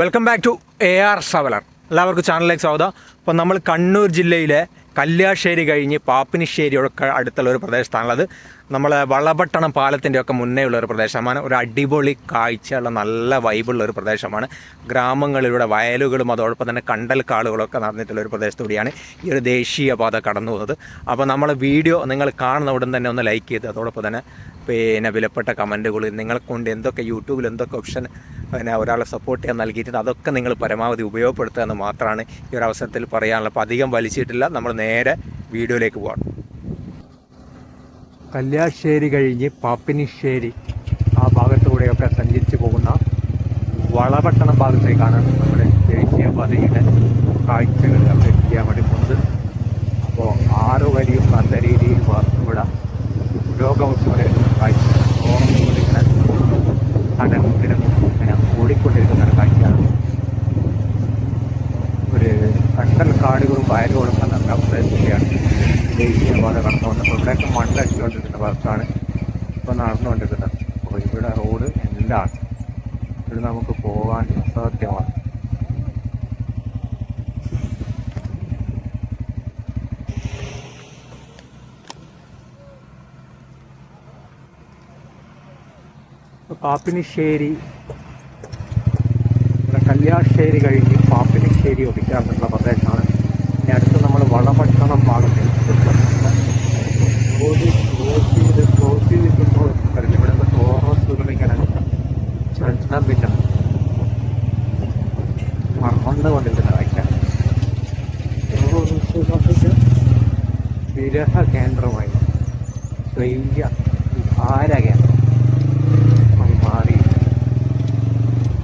Welcome back to A R സവലർ എല്ലാവർക്കും ചാനലിലേക്ക് സ്വാഗതം. അപ്പോൾ നമ്മൾ കണ്ണൂർ ജില്ലയിലെ കല്യാശ്ശേരി കഴിഞ്ഞ് പാപ്പിനിശ്ശേരിയൊക്കെ അടുത്തുള്ള ഒരു പ്രദേശത്താണുള്ളത്. നമ്മൾ വളപട്ടണം പാലത്തിന്റെ ഒക്കെ മുന്നേ ഉള്ള ഒരു പ്രദേശമാണ്. ഒരു അടിപൊളി കാഴ്ചയുള്ള നല്ല വൈബുള്ള ഒരു പ്രദേശമാണ്. ഗ്രാമങ്ങളിലൂടെ വയലുകളും അതോടൊപ്പം തന്നെ കണ്ടൽ കാടുകളൊക്കെ നടന്നിട്ടുള്ള ഒരു പ്രദേശത്തൂടിയാണ് ഈ ഒരു ദേശീയപാത കടന്നു പോകുന്നത് അപ്പോൾ നമ്മൾ വീഡിയോ നിങ്ങൾ കാണുന്ന ഉടൻ തന്നെ ഒന്ന് ലൈക്ക് ചെയ്ത് അതോടൊപ്പം തന്നെ പിന്നെ വിലപ്പെട്ട കമന്റുകൾ നിങ്ങളെ കൊണ്ട് എന്തൊക്കെ യൂട്യൂബിൽ എന്തൊക്കെ ഓപ്ഷൻ പിന്നെ ഒരാളെ സപ്പോർട്ട് ചെയ്യാൻ നൽകിയിട്ടുണ്ട് അതൊക്കെ നിങ്ങൾ പരമാവധി ഉപയോഗപ്പെടുത്തുക എന്ന് മാത്രമാണ് ഈ ഒരു അവസരത്തിൽ പറയാനുള്ളത്. അപ്പോൾ അധികം വലിച്ചിട്ടില്ല നമ്മൾ നേരെ വീഡിയോയിലേക്ക് പോകണം കല്യാശ്ശേരി കഴിഞ്ഞ് പാപ്പിനിശ്ശേരി ആ ഭാഗത്തൂടെയൊക്കെ സഞ്ചരിച്ച് പോകുന്ന വളപട്ടണം ഭാഗത്തേക്കാണ് നമ്മുടെ ദേശീയപാതയുടെ കാഴ്ചകൾ അവിടെ എത്തിക്കാൻ വേണ്ടി പോകുന്നത് അപ്പോൾ ആറ് വരിയും നല്ല രീതിയിൽ വ- ഇവിടെ പുരോഗമിച്ചുകൊണ്ട് കാഴ്ച കടൽ കടലിലും ഇങ്ങനെ ഓടിക്കൊണ്ടിരിക്കുന്ന ഒരു കാഴ്ചയാണ് ഒരു കണ്ടൽ കാടുകളും വയലുകളും നടന്ന പ്രദേശത്തെയാണ് ദേശീയപാത കടന്നു അപ്പോൾ ഇവിടെയൊക്കെ മണ്ണടിച്ചുകൊണ്ടിരിക്കുന്ന ഭാഗത്താണ് ഇപ്പോൾ നടന്നുകൊണ്ടിരിക്കുന്നത് അപ്പോൾ ഇവിടെ റോഡ് എല്ലാം ഇത് നമുക്ക് പോകാൻ അസാധ്യമാണ് പാപ്പിനിശ്ശേരി. ഇവിടെ കല്യാശ്ശേരി കഴിഞ്ഞ് പാപ്പിനിശ്ശേരി ഒതുക്കാറുള്ള പ്രദേശമാണ്. ഇനി അടുത്ത് നമ്മൾ വളഭക്ഷണം ഭാഗത്ത് റോഡ് ക്രോസ് ചെയ്ത് ക്രോസ് ചെയ്തിട്ടുമ്പോൾ ഇവിടെ നിന്ന് ടോറസുകൾ ഇങ്ങനെ ചലനം പിന്നെ മറന്നുകൊണ്ടിരിക്കുന്ന കാഴ്ച ടോറസുകൾക്ക് വിരഹ കേന്ദ്രമായി വലിയ വിഹാര കേന്ദ്രം?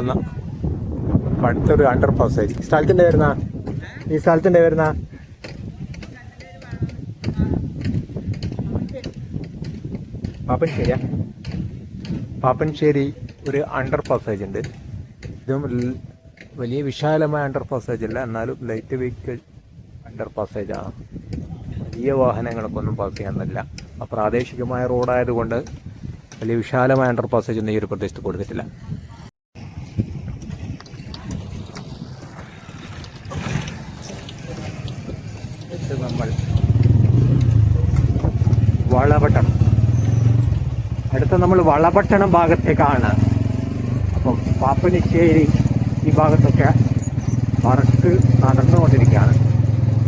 ഒന്ന് അടുത്തൊരു അണ്ടർ പാസ് ആയിരിക്കും. സ്ഥലത്തിന്റെ വരുന്ന? ഈ സ്ഥലത്തിന്റെ വരുന്ന? പാപ്പൻശ്ശേരിയാ പാപ്പൻശ്ശേരി ഒരു അണ്ടർ പാസേജ് ഉണ്ട്. ഇതും വലിയ വിശാലമായ അണ്ടർ പാസേജ് അല്ല. എന്നാലും ലൈറ്റ് വെഹിക്കിൾ അണ്ടർ പാസേജാണ് വലിയ വാഹനങ്ങളൊക്കെ ഒന്നും പാസ് ആ പ്രാദേശികമായ റോഡായതുകൊണ്ട് വലിയ വിശാലമായ അണ്ടർ പാസേജ് ഒന്നും ഈ ഒരു പ്രദേശത്ത് കൊടുത്തിട്ടില്ല. ഇത് നമ്മൾ വളപട്ടണം. അടുത്ത നമ്മൾ വളപട്ടണം ഭാഗത്തേക്കാണ്. അപ്പം പാപ്പനിശ്ശേരി ഈ ഭാഗത്തൊക്കെ വർക്ക് നടന്നുകൊണ്ടിരിക്കുകയാണ്.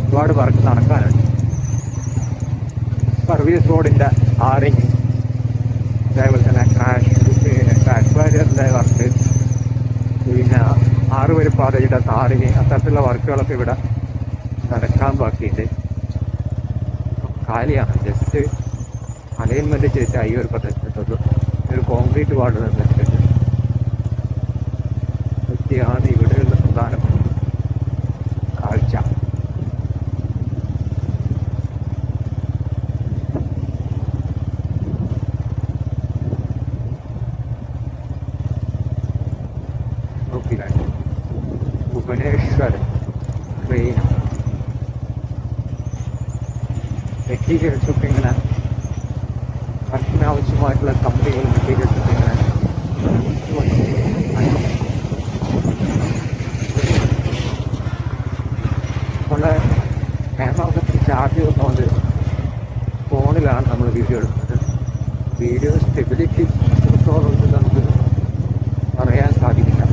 ഒരുപാട് വർക്ക് നടക്കാനുണ്ട്. സർവീസ് റോഡിന്റെ ആറിങ് അതേപോലെ തന്നെ ക്രാഷ് ബാരിയറിന്റെ വർക്ക് പിന്നെ ആറ് വരി പാതയുടെ താറിങ് അത്തരത്തിലുള്ള വർക്കുകളൊക്കെ ഇവിടെ നടക്കാൻ ബാക്കിയുണ്ട് കാലിയാണ് ജസ്റ്റ് അലൈൻമെന്റ് ചെയ്തിട്ട് ഈ ഒരു പ്രദേശത്തുള്ളൂ ഒരു കോൺക്രീറ്റ് വാർഡ് നിർമ്മിച്ചിട്ടുണ്ട് ഇതൊക്കെയാണ് ഇവിടെയുള്ള പ്രധാന കാഴ്ച. നോക്കില്ല ഭുവനേശ്വർ വർക്കിനാവശ്യമായിട്ടുള്ള കമ്പനികൾ മെറ്റീരിയൽസ് ഒക്കെ ഇങ്ങനെ നമ്മളെ ക്യാമറ ചാർജ് വന്നുകൊണ്ട് ഫോണിലാണ് നമ്മൾ വീഡിയോ എടുക്കുന്നത്. വീഡിയോ സ്റ്റെബിലിറ്റി എത്രത്തോളം നമുക്ക് പറയാൻ സാധിക്കില്ല.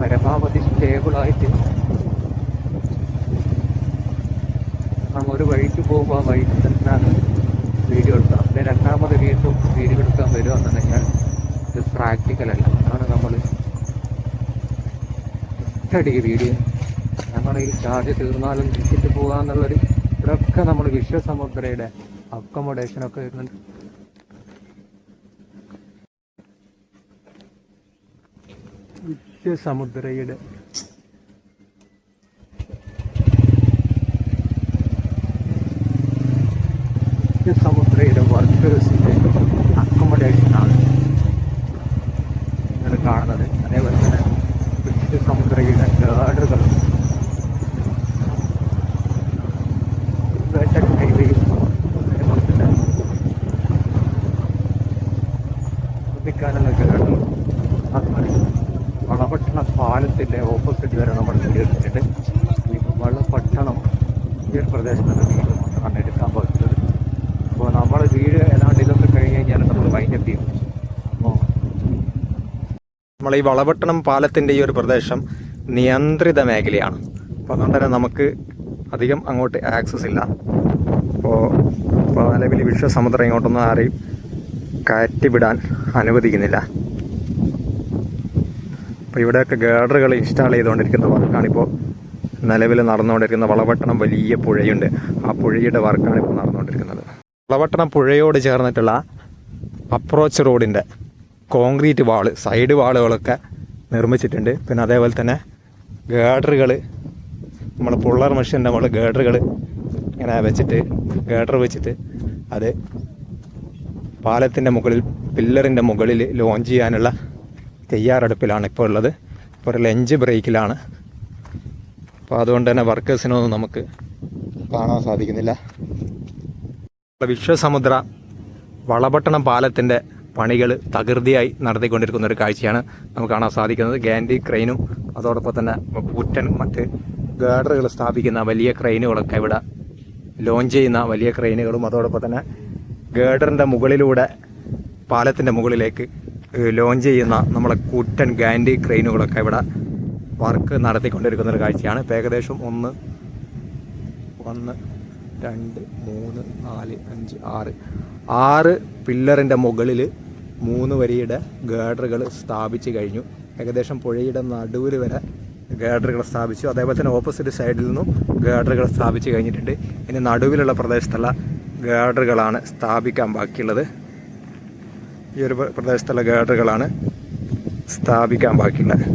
പരമാവധി സ്റ്റേബിളായിട്ട് നാം ഒരു വഴിക്ക് പോകുമ്പോൾ ആ വഴിക്ക് തന്നെയാണ് വീഡിയോ എടുക്കുക. പിന്നെ രണ്ടാമത് വീണ്ടും വീഡിയോ എടുക്കാൻ വരുമെന്നുണ്ടെങ്കിൽ ഇത് പ്രാക്ടിക്കൽ അല്ല. അതാണ് നമ്മൾ ഒറ്റയടിക്ക് വീഡിയോ. ഞാൻ ഈ ചാർജ് തീർന്നാലും തിരിച്ചിട്ട് പോകാന്നുള്ളൊരു ഇതൊക്കെ നമ്മൾ വിശ്വസമുദ്രയുടെ അക്കോമഡേഷനൊക്കെ വരുന്നുണ്ട് വിശ്വസമുദ്രയുടെ വിശ്വസമുദ്രയുടെ വർക്കേഴ്സിന്റെ അക്കോമഡേഷനാണ് നിങ്ങൾ കാണുന്നത് അതേപോലെ തന്നെ വിശ്വസമുദ്രയുടെ ഗാർഡുകൾ ശ്രദ്ധിക്കാനുള്ള ഗാർഡുകൾ അതുപോലെ വളപട്ടണ പാലത്തിന്റെ ഓപ്പോസിറ്റ് വരെ നമ്മൾ വീഡിയോ എടുത്തിട്ട് ഈ വളപട്ടണം ഈ ഒരു പ്രദേശത്തുള്ള വീട് മാത്രമാണ് എടുക്കാൻ പറ്റുന്നത് നമ്മൾ വീട് ഏതാണ്ട് ഇതൊക്കെ കഴിഞ്ഞ് കഴിഞ്ഞാൽ നമ്മൾ വൈൻഡപ്പ് ചെയ്യും അപ്പോൾ നമ്മൾ ഈ വളപട്ടണം പാലത്തിന്റെ ഈ ഒരു പ്രദേശം നിയന്ത്രിത മേഖലയാണ്. അപ്പോൾ അതുകൊണ്ട് തന്നെ നമുക്ക് അധികം അങ്ങോട്ട് ആക്സസ് ഇല്ല. അപ്പോൾ നിലവിൽ വിശ്വസമുദ്രം ഇങ്ങോട്ടൊന്നും ആരെയും കയറ്റിവിടാൻ അനുവദിക്കുന്നില്ല. അപ്പോൾ ഇവിടെയൊക്കെ ഗേഡറുകൾ ഇൻസ്റ്റാൾ ചെയ്തുകൊണ്ടിരിക്കുന്ന വർക്കാണിപ്പോൾ നിലവിൽ നടന്നുകൊണ്ടിരിക്കുന്ന വളപട്ടണം വലിയ പുഴയുണ്ട്. ആ പുഴയുടെ വർക്കാണ് നടന്നുകൊണ്ടിരിക്കുന്നത് വളപട്ടണം പുഴയോട് ചേർന്നിട്ടുള്ള അപ്രോച്ച് റോഡിന്റെ കോൺക്രീറ്റ് വാൾ സൈഡ് വാളുകളൊക്കെ നിർമ്മിച്ചിട്ടുണ്ട്. പിന്നെ അതേപോലെ തന്നെ ഗേഡറുകൾ നമ്മൾ പുള്ളർ മെഷീന്റെ നമ്മൾ ഗേഡറുകൾ ഇങ്ങനെ വെച്ചിട്ട് ഗേഡർ വെച്ചിട്ട് അത് പാലത്തിന്റെ മുകളിൽ പില്ലറിന്റെ മുകളിൽ ലോഞ്ച് ചെയ്യാനുള്ള തയ്യാറെടുപ്പിലാണ് ഇപ്പോൾ ഉള്ളത്. ഇപ്പോൾ ഒരു ലഞ്ച് ബ്രേക്കിലാണ്. അപ്പോൾ അതുകൊണ്ട് തന്നെ വർക്കേഴ്സിനൊന്നും നമുക്ക് കാണാൻ സാധിക്കുന്നില്ല. വിശ്വസമുദ്ര വളപട്ടണം പാലത്തിന്റെ പണികൾ തകൃതിയായി നടത്തിക്കൊണ്ടിരിക്കുന്ന ഒരു കാഴ്ചയാണ് നമുക്ക് കാണാൻ സാധിക്കുന്നത്. ഗാൻഡി ക്രെയിനും അതോടൊപ്പം തന്നെ കൂറ്റൻ മറ്റ് ഗാർഡറുകൾ സ്ഥാപിക്കുന്ന വലിയ ക്രെയിനുകളൊക്കെ ഇവിടെ ലോഞ്ച് ചെയ്യുന്ന വലിയ ക്രെയിനുകളും അതോടൊപ്പം തന്നെ ഗേഡറിന്റെ മുകളിലൂടെ പാലത്തിന്റെ മുകളിലേക്ക് ലോഞ്ച് ചെയ്യുന്ന നമ്മളെ കൂറ്റൻ ഗാൻഡി ക്രെയിനുകളൊക്കെ ഇവിടെ വർക്ക് നടത്തിക്കൊണ്ടിരിക്കുന്ന ഒരു കാഴ്ചയാണ്. ഏകദേശം ഒന്ന് ഒന്ന് രണ്ട് മൂന്ന് നാല് അഞ്ച് ആറ്. ആറ് പില്ലറിന്റെ മുകളിൽ മൂന്ന് വരിയുടെ ഗേഡറുകൾ സ്ഥാപിച്ചു കഴിഞ്ഞു. ഏകദേശം പുഴയുടെ നടുവിൽ വരെ ഗേഡറുകൾ സ്ഥാപിച്ചു. അതേപോലെ തന്നെ ഓപ്പോസിറ്റ് സൈഡിൽ നിന്നും ഗേഡറുകൾ സ്ഥാപിച്ചു കഴിഞ്ഞിട്ടുണ്ട്. ഇനി നടുവിലുള്ള പ്രദേശത്തുള്ള ഗേഡറുകളാണ് സ്ഥാപിക്കാൻ ബാക്കിയുള്ളത്. ഈ ഒരു പ്ര- പ്രദേശത്തുള്ള ഗേഡറുകളാണ് സ്ഥാപിക്കാൻ ബാക്കിയുള്ളത്.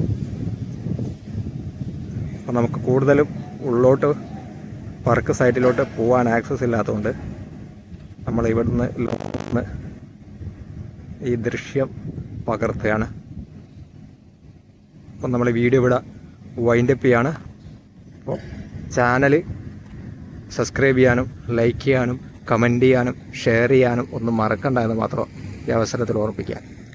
അപ്പം നമുക്ക് കൂടുതലും ഉള്ളോട്ട് വർക്ക് സൈറ്റിലോട്ട് പോകാൻ ആക്സസ് ഇല്ലാത്തതുകൊണ്ട് നമ്മൾ ഇവിടുന്ന് ലോന്ന് ഈ ദൃശ്യം പകർത്തുകയാണ്. അപ്പം നമ്മൾ വീഡിയോ ഇവിടെ വൈൻഡപ്പ് ചെയ്യാണ്. അപ്പോൾ ചാനൽ സബ്സ്ക്രൈബ് ചെയ്യാനും ലൈക്ക് ചെയ്യാനും കമന്റ് ചെയ്യാനും ഷെയർ ചെയ്യാനും ഒന്നും മറക്കണ്ട എന്ന് മാത്രം ഈ അവസരത്തിൽ ഓർമ്മിപ്പിക്കാം